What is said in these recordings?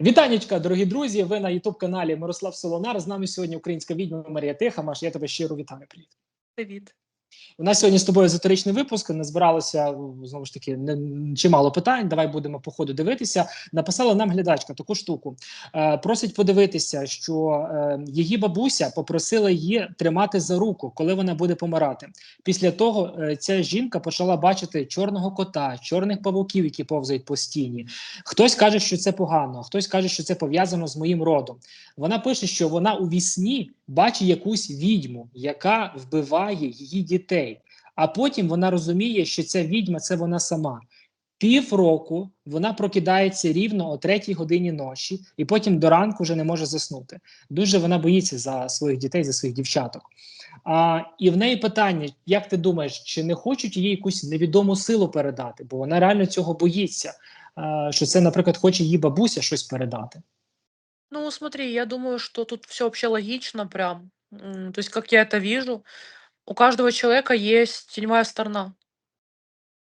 Вітанечка, дорогі друзі. Ви на Ютуб каналі Мирослав Солонар. З нами сьогодні українська відьма Марія Тиха. Маш, я тебе щиро вітаю. Привіт. Привіт. У нас сьогодні з тобою езотеричний випуск. Не збиралося знову ж таки не, чимало питань. Давай будемо по ходу дивитися. Написала нам глядачка таку штуку. Е, просить подивитися, що е, її бабуся попросила її тримати за руку, коли вона буде помирати. Після того е, ця жінка почала бачити чорного кота, чорних павуків, які повзають по стіні. Хтось каже, що це погано, хтось каже, що це пов'язано з моїм родом. Вона пише, що вона у вісні бачить якусь відьму, яка вбиває її дітей. А потім вона розуміє, що ця відьма це вона сама. Півроку вона прокидається рівно о третій годині ночі, і потім до ранку вже не може заснути. Дуже вона боїться за своїх дітей, за своїх дівчаток. А, І в неї питання: як ти думаєш, чи не хочуть їй якусь невідому силу передати? Бо вона реально цього боїться, а, що це, наприклад, хоче її бабуся щось передати. Ну, смотри, я думаю, что тут все вообще логично прям. М, То есть, как я это вижу, у каждого человека есть теневая сторона.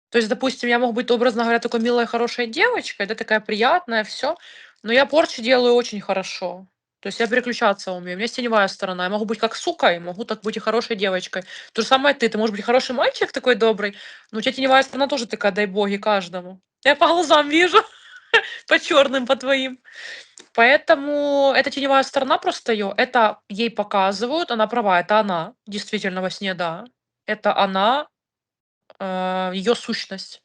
То есть, допустим, я могу быть, образно говоря, такой милая, хорошая девочка, да, такая приятная, все, но я порчи делаю очень хорошо. То есть я переключаться умею. У меня есть теневая сторона. Я могу быть как сука, и могу так быть и хорошей девочкой. То же самое ты. Ты можешь быть хороший мальчик такой добрый, но у тебя теневая сторона тоже такая, дай боги, каждому. Я по глазам вижу, по черным, по твоим. Поэтому эта теневая сторона просто ее, это ей показывают, она права, это она, действительно во сне, да. Это она, э, ее сущность.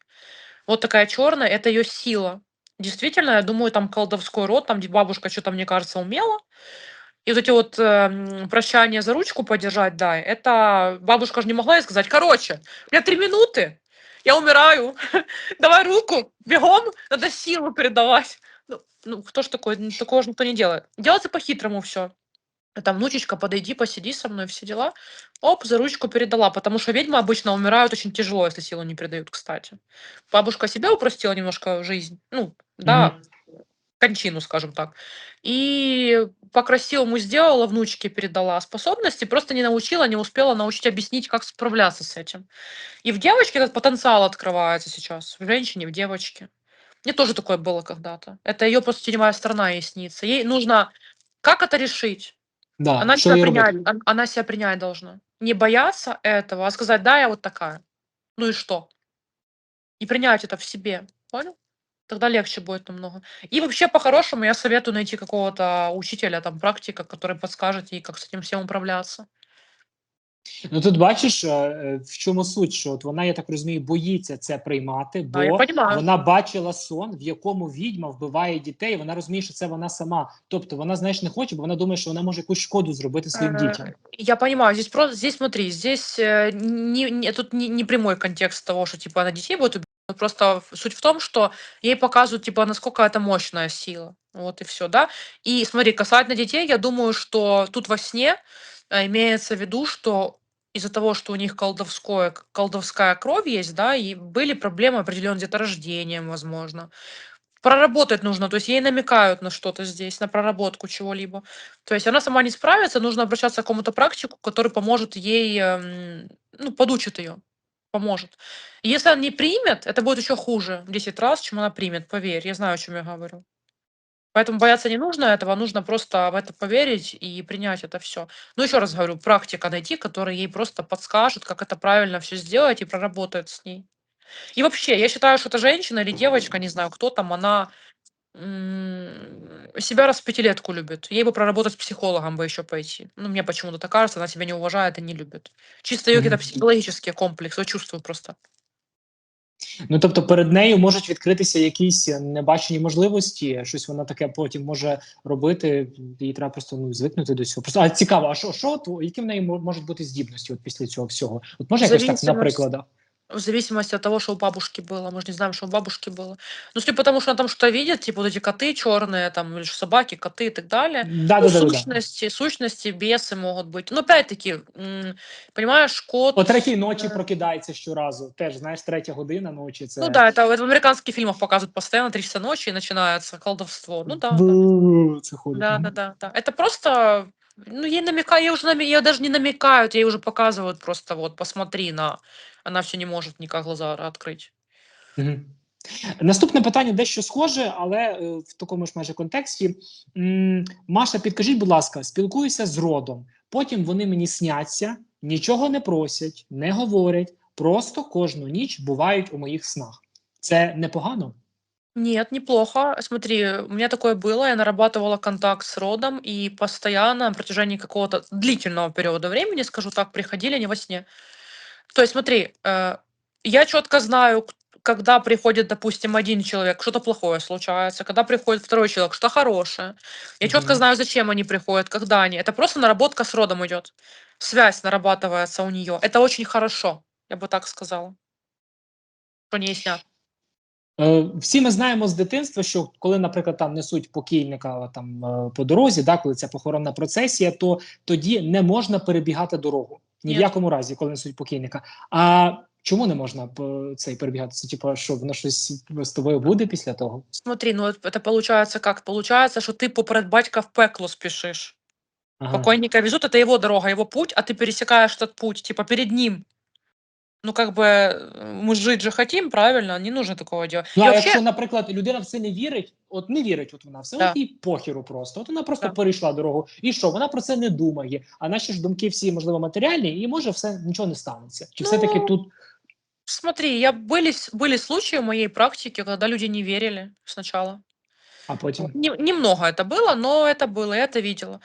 Вот такая черная, это ее сила. Действительно, я думаю, там колдовской род, там бабушка что-то, мне кажется, умела. И вот эти вот э, прощания за ручку подержать, да, это бабушка же не могла ей сказать, короче, у меня три минуты, я умираю, давай руку, бегом, надо силу передавать. Ну, ну кто ж такой, такого же никто не делает. Делается по-хитрому все. Там, внучечка, подойди, посиди со мной, все дела. Оп, за ручку передала, потому что ведьмы обычно умирают очень тяжело, если силу не передают, кстати. Бабушка себя упростила немножко жизнь, ну, да, кончину, скажем так. И по-красивому сделала, внучке передала способности, просто не научила, не успела научить объяснить, как справляться с этим. И в девочке этот потенциал открывается сейчас, в женщине, в девочке. Мне тоже такое было когда-то. Это ее просто теневая сторона ей снится. Ей нужно... Как это решить? Да, Она себя принять, он- она себя принять должна. Не бояться этого, а сказать, да, я вот такая. Ну и что? И принять это в себе. Понял? Тогда легче будет намного. И вообще, по-хорошему, я советую найти какого-то учителя, там, практика, который подскажет ей, как с этим всем управляться. Ну тут бачиш, е, е, в чому суть, що от вона, я так розумію, боїться це приймати, бо Да, я понимаю. вона бачила сон, в якому відьма вбиває дітей. і Вона розуміє, що це вона сама. Тобто вона, знаєш, не хоче, бо вона думає, що вона може якусь шкоду зробити своїм Э, дітям. Я понимаю, здесь просто, здесь смотри, здесь э, не, не- тут не, не прямой контекст того, что типа она детей будет убивать, но просто в- суть в том, что ей показывают типа насколько это мощная сила, вот и все, да. И смотри, касательно детей, я думаю, что тут во сне э, имеется в виду, что из-за того, что у них колдовское, колдовская кровь есть, да, и были проблемы определенные где-то рождением, возможно. Проработать нужно, то есть ей намекают на что-то здесь, на проработку чего-либо. То есть она сама не справится, нужно обращаться к какому-то практику, который поможет ей, эм, ну, подучит ее, поможет. Если она не примет, это будет еще хуже в 10 раз, чем она примет, поверь, я знаю, о чем я говорю. Поэтому бояться не нужно этого, нужно просто в это поверить и принять это все. Ну, еще раз говорю, практика найти, который ей просто подскажет, как это правильно все сделать и проработает с ней. И вообще, я считаю, что эта женщина или девочка, не знаю, кто там, она себя раз в пятилетку любит. Ей бы проработать с психологом бы еще пойти. Ну, мне почему-то так кажется, она себя не уважает и не любит. Чисто ее какие-то Мгм. психологические комплексы, я чувствую просто. Ну тобто перед нею можуть відкритися якісь небачені можливості, щось вона таке потім може робити. Їй треба просто ну звикнути до цього. Просто а цікаво, а що, що от, які в неї мо- можуть бути здібності от після цього всього? От може якось так на Зависимость. прикладах? В зависимости от того, что у бабушки было. Мы же не знаем, что у бабушки было. Ну, судя по тому, что она там что-то видит, типа вот эти коты черные, там, или собаки, коты и так далее. Да, ну, да, да, да, да. сущности, сущности, бесы могут быть. Ну, опять-таки, м, понимаешь, кот... О третій ночі Е. прокидається щоразу. Теж знаєш, третя година ночі. Це Ну да, это, это в американских фильмах показывают постоянно, 3 часа ночи и начинается колдовство. Ну да, да. Бу- Це ходить. Да, Мгм. да, да, да. Это просто, ну, ей намекают, ей уже наме- ей даже не намекают, ей уже показывают просто вот, посмотри на... Она все не может никак глаза открыть. Наступне питання дещо схоже, але е, в такому ж майже контексті. Маша, підкажіть, будь ласка, спілкуюся з родом. Потім вони мені сняться, нічого не просять, не говорять, просто кожну ніч бувають у моїх снах. Це непогано? Нет, неплохо. Смотри, у меня такое было, я нарабатывала контакт с родом, и постоянно на протяжении какого-то длительного периода времени, скажу так, приходили они во сне. То есть смотри, э, я четко знаю, к- когда приходит, допустим, один человек, что-то плохое случается, когда приходит второй человек, что хорошее. Я четко Мгм. знаю, зачем они приходят, когда они. Это просто наработка с родом идет. Связь нарабатывается у нее. Это очень хорошо, я бы так сказала. Что не снят. Е, Всі ми знаємо з дитинства, що коли, наприклад, там несуть покійника там е, по дорозі, да, коли це похоронна процесія, то тоді не можна перебігати дорогу. Ні в Ні. якому разі, коли несуть покійника. А чому не можна п- цей перебігати? Це типу, що воно щось з тобою буде після того? Смотри, ну это получается как? Получается, что ты поперед батька в пекло спешишь. Ага. Покойника везут, это его дорога, его путь, а ты пересекаешь этот путь, типа перед ним. Ну, как бы э, мы жить же хотим, правильно? Не нужно такого делать. Ну, И а вообще, якщо, наприклад, людина в це не вірить, от не вірить, от вона все, Да. от їй похіру просто. От вона просто Да. перейшла дорогу. І що? Вона про це не думає. А наші ж думки всі, можливо, матеріальні, і може все нічого не станеться. Чи Ну, все-таки тут смотри, я были, с- были случаи в моей практике, когда люди не верили сначала. а потім. Вот. Не- немного это было, но это было, я это видела.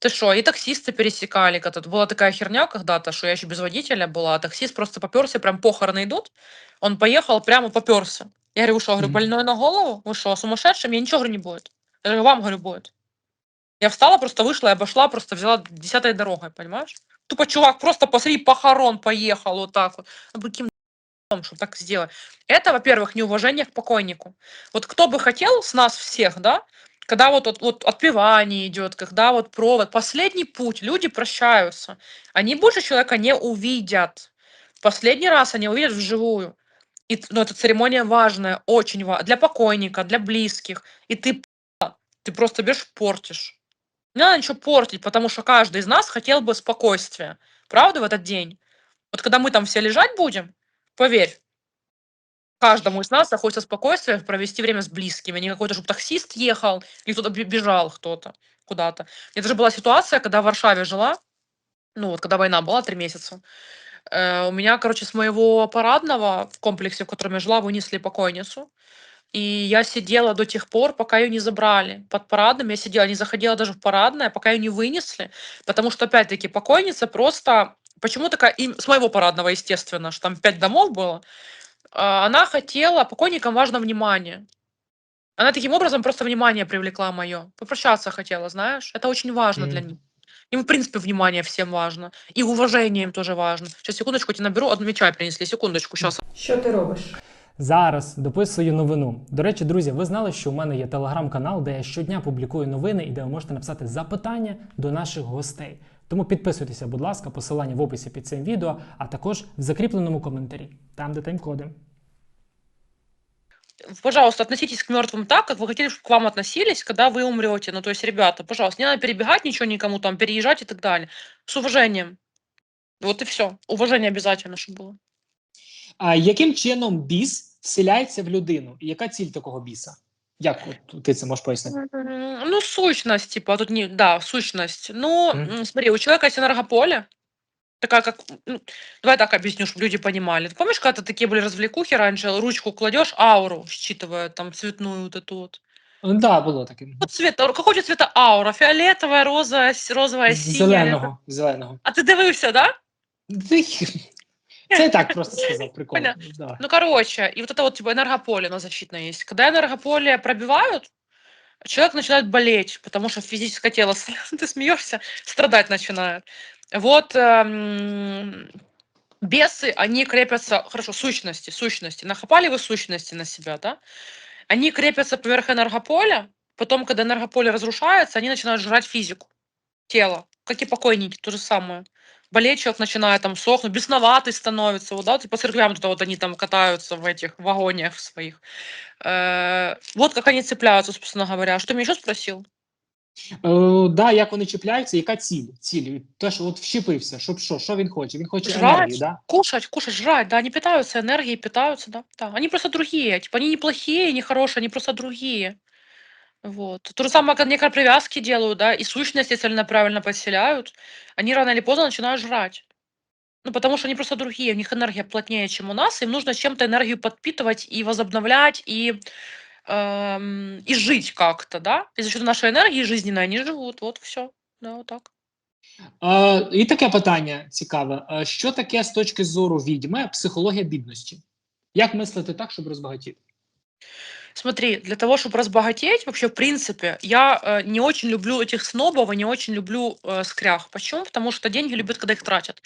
Ты что, и таксисты пересекали. когда Была такая херня когда-то, что я еще без водителя была, а таксист просто поперся, прям похороны идут. Он поехал, прямо поперся. Я говорю, вы что, говорю, Мгм. больной на голову? Вы что, сумасшедший? Мне ничего, говорю, не будет. Я говорю, вам, говорю, будет. Я встала, просто вышла и обошла, просто взяла десятой дорогой, понимаешь? Тупо чувак просто посреди похорон поехал вот так вот. Ну, каким чтобы так сделать. Это, во-первых, неуважение к покойнику. Вот кто бы хотел с нас всех, да, когда вот, вот, вот отпевание идет, когда вот провод, последний путь, люди прощаются, они больше человека не увидят. Последний раз они увидят вживую. И, ну, эта церемония важная, очень важная для покойника, для близких. И ты, ты просто берешь портишь. Не надо ничего портить, потому что каждый из нас хотел бы спокойствия. Правда, в этот день? Вот когда мы там все лежать будем, поверь, каждому из нас захочется спокойствие провести время с близкими, не какой-то, чтобы таксист ехал, или кто-то бе- бежал кто-то куда-то. Это же была ситуация, когда в Варшаве жила, ну вот когда война была, три месяца. Э, у меня, короче, с моего парадного в комплексе, в котором я жила, вынесли покойницу. И я сидела до тех пор, пока ее не забрали. Под парадным я сидела, не заходила даже в парадное, пока ее не вынесли. Потому что, опять-таки, покойница просто... Почему такая... И с моего парадного, естественно, что там пять домов было. Она хотела... Покойникам важно внимание. Она таким образом просто внимание привлекла мое. Попрощаться хотела, знаешь. Это очень важно для них. Им, в принципе, внимание всем важно. И уважение им тоже важно. Сейчас, секундочку, я тебе наберу. Одну чай принесли. Секундочку, сейчас. Що ти робиш? Зараз дописую новину. До речі, друзі, ви знали, що у мене є телеграм-канал, де я щодня публікую новини і де ви можете написати запитання до наших гостей. Тому підписуйтеся, будь ласка, посилання в описі під цим відео, а також в закріпленому коментарі, там де тайм-коди. Пожалуйста, относитесь к мертвым так, как вы хотели, чтобы к вам относились, когда вы умрете. Ну, то есть, ребята, пожалуйста, не надо перебегать ничего никому, там, переезжать и так далее. С уважением. Вот и все. Уважение обязательно, чтобы было. А яким чином біс вселяється в людину? І яка ціль такого біса? Як от, ти це можеш пояснити? Ну, сущность, типа, тут не... Да, сущность. Ну, м, смотри, у человека есть энергополе, такая как... ну, давай так объясню, чтобы люди понимали. Ты помнишь, когда такие были развлекухи раньше, ручку кладешь, ауру считывая, там, цветную вот эту вот. Так, да, було таке. Вот цвет, какого же цвета аура? Фиолетовая, розовая, с- розовая, синяя. Зеленого. Зеленого. А ти дивився, да? Це я так просто сказав, прикол. Понятно. Да. Ну, короче, и вот это вот типа энергополе на защитное есть. Когда энергополе пробивают, человек начинает болеть, потому что физическое тело, ты смеешься, страдать начинает. Вот эм, бесы, они крепятся, хорошо, сущности, сущности. Нахапали вы сущности на себя, да? Они крепятся поверх энергополя, потом, когда энергополе разрушается, они начинают жрать физику, тело, как и покойники, то же самое. Болеть человек начинает там сохнуть, бесноватый становится, вот, да, вот и по церквям тут вот они там катаются в этих вагонах своих. Э, вот как они цепляются, собственно говоря. Что ты меня еще спросил? Е, да, як вони чіпляються, яка ціль? Ціль, те, що от вщепився, щоб що, що він хоче? Він хоче Жрать. енергії, да? Кушать, кушать, жрать, да, они питаются энергией, питаются, да, да. Они просто другие, типа, они не плохие, не хорошие, они просто другие. Вот. То же самое, как некоторые привязки делают, да, и сущности целенаправленно подселяют, они рано или поздно начинают жрать. Ну, потому что они просто другие, у них энергия плотнее, чем у нас, им нужно чем-то энергию подпитывать и возобновлять, и, эм, и жить как-то, да. И за счет нашей энергии жизненной они живут, вот все, да, вот так. Е, і таке питання цікаве: Е, що таке з точки зору відьми психологія бідності? Як мислити так, щоб розбагатіти? Смотри, для того, чтобы разбогатеть, вообще, в принципе, я э, не очень люблю этих снобов и не очень люблю э, скрях. Почему? Потому что деньги любят, когда их тратят.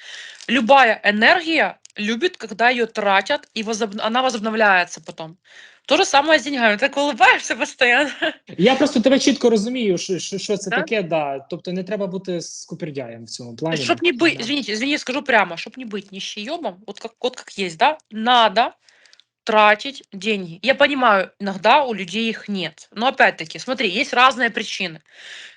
Любая энергия любит, когда ее тратят, и возоб- она возобновляется потом. То же самое с деньгами. Ты так улыбаешься постоянно. Я просто тебе чітко розумію, що, що, що це Да? таке, да. Тобто не треба бути скупердяєм в цьому плані. Чтобы не быть, Да. извините, извини, скажу прямо, чтобы не быть нищеебом, вот как, вот как есть, да, надо тратить деньги. Я понимаю, иногда у людей их нет. Но опять-таки, смотри, есть разные причины.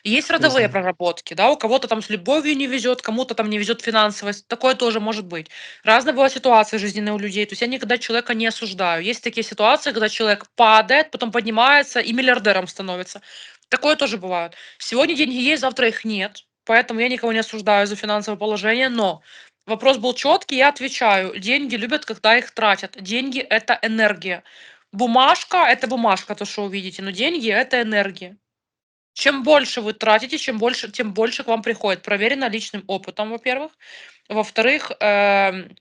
Есть родовые Разные. проработки, да, у кого-то там с любовью не везет, кому-то там не везет финансово, такое тоже может быть. Разные бывают ситуации жизненные у людей, то есть я никогда человека не осуждаю. Есть такие ситуации, когда человек падает, потом поднимается и миллиардером становится. Такое тоже бывает. Сегодня деньги есть, завтра их нет, поэтому я никого не осуждаю за финансовое положение, но вопрос был четкий, я отвечаю. Деньги любят, когда их тратят. Деньги – это энергия. Бумажка – это бумажка, то, что вы видите, но деньги – это энергия. Чем больше вы тратите, чем больше, тем больше к вам приходит. Проверено личным опытом, во-первых. Во-вторых, эм,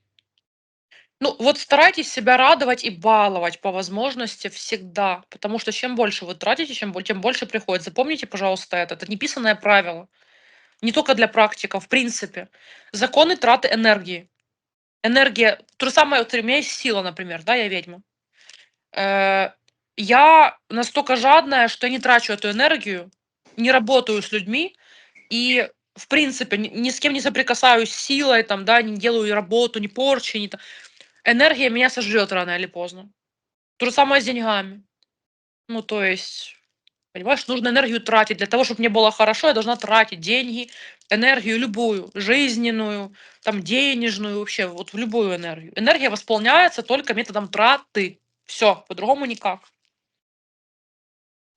ну вот старайтесь себя радовать и баловать по возможности всегда. Потому что чем больше вы тратите, чем, тем больше приходит. Запомните, пожалуйста, это. Это неписанное правило. Не только для практиков, в принципе. Законы траты энергии. Энергия, то же самое, вот у меня есть сила, например, да, я ведьма. Э, я настолько жадная, что я не трачу эту энергию, не работаю с людьми и, в принципе, ни, с кем не соприкасаюсь силой, там, да, не делаю работу, не порчи, не Энергия меня сожрет рано или поздно. То же самое с деньгами. Ну, то есть, понимаешь, нужно энергию тратить. Для того, чтобы мне было хорошо, я должна тратить деньги, энергию любую, жизненную, там, денежную, вообще, вот в любую энергию. Энергия восполняется только методом траты. Все, по-другому никак.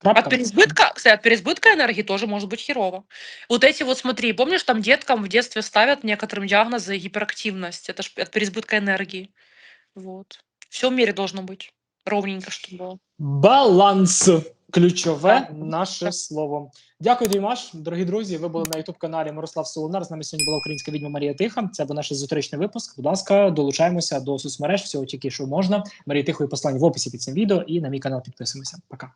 От переизбытка, кстати, от переизбытка энергии тоже может быть херово. Вот эти вот, смотри, помнишь, там деткам в детстве ставят некоторым диагнозы гиперактивность. Это ж от переизбытка энергии. Вот. Все в мире должно быть. Ровненько, чтобы было. Баланс ключове наше слово. Дякую, Дімаш. Дорогі друзі. Ви були на ютуб каналі Мирослав Солонар. З нами сьогодні була українська відьма Марія Тиха. Це був наш зустрічний випуск. Будь ласка, долучаємося до соцмереж. Всього тільки що можна. Марія Тихої послання в описі під цим відео і на мій канал підписуємося. Пока.